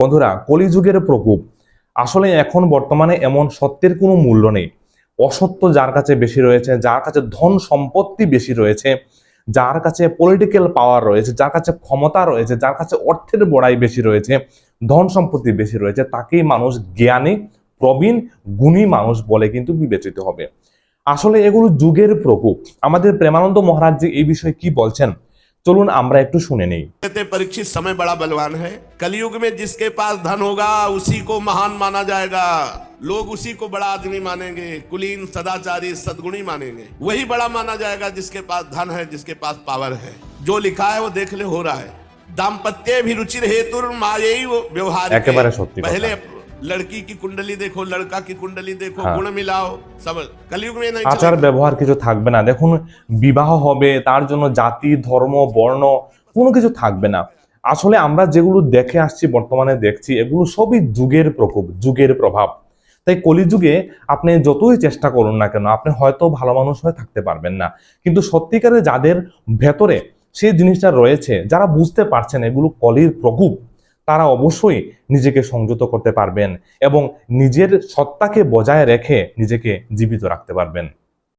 বন্ধুরা, কলিযুগের প্রকোপ। আসলে এখন বর্তমানে এমন সত্যের কোনো মূল্য নেই। অসত্য যার কাছে বেশি রয়েছে, যার কাছে ধন সম্পত্তি বেশি রয়েছে, যার কাছে পলিটিক্যাল পাওয়ার রয়েছে, যার কাছে ক্ষমতা রয়েছে, যার কাছে অর্থের বড়াই বেশি রয়েছে, ধন সম্পত্তি বেশি রয়েছে, তাকেই মানুষ জ্ঞানী, প্রবীণ, গুণী মানুষ বলে কিন্তু বিবেচিত হবে। আসলে এগুলো যুগের প্রকোপ। আমাদের প্রেমানন্দ মহারাজ জি এই বিষয়ে কি বলছেন চলুন আমরা একটু শুনে নেই कहते परीक्षित समय बड़ा बलवान है कलयुग में जिसके पास धन होगा उसी को महान माना जाएगा लोग उसी को बड़ा आदमी मानेंगे कुलीन सदाचारी सदगुणी मानेंगे वही बड़ा माना जाएगा जिसके पास धन है जिसके पास पावर है जो लिखा है वो देख ले हो रहा है दाम्पत्य भी रुचिर हेतु मायई वो व्यवहार के। एकेबारे सत्य কথা। पहले লড়কি কি কুণ্ডলি দেখো লড়কা কি কুণ্ডলি দেখো গুণ মিলাও সব কলিযুগ মে নাই আচার ব্যবহার কিছু থাকবে না দেখুন বিবাহ হবে তার জন্য জাতি ধর্ম বর্ণ কোনো কিছু থাকবে না আসলে আমরা যেগুলো দেখে আসছি বর্তমানে দেখছি এগুলো সবই যুগের প্রকোপ যুগের প্রভাব তাই কলিযুগে আপনি যতই চেষ্টা করুন না কেন আপনি হয়তো ভালো মানুষ হয়ে থাকতে পারবেন না। কিন্তু সত্যিকারে যাদের ভেতরে সেই জিনিসটা রয়েছে যারা বুঝতে পারছেন এগুলো কলির প্রকোপ তারা অবশ্যই নিজেকে সংযত করতে পারবেন এবং নিজের সত্তাকে বজায় রেখে নিজেকে জীবিত রাখতে পারবেন।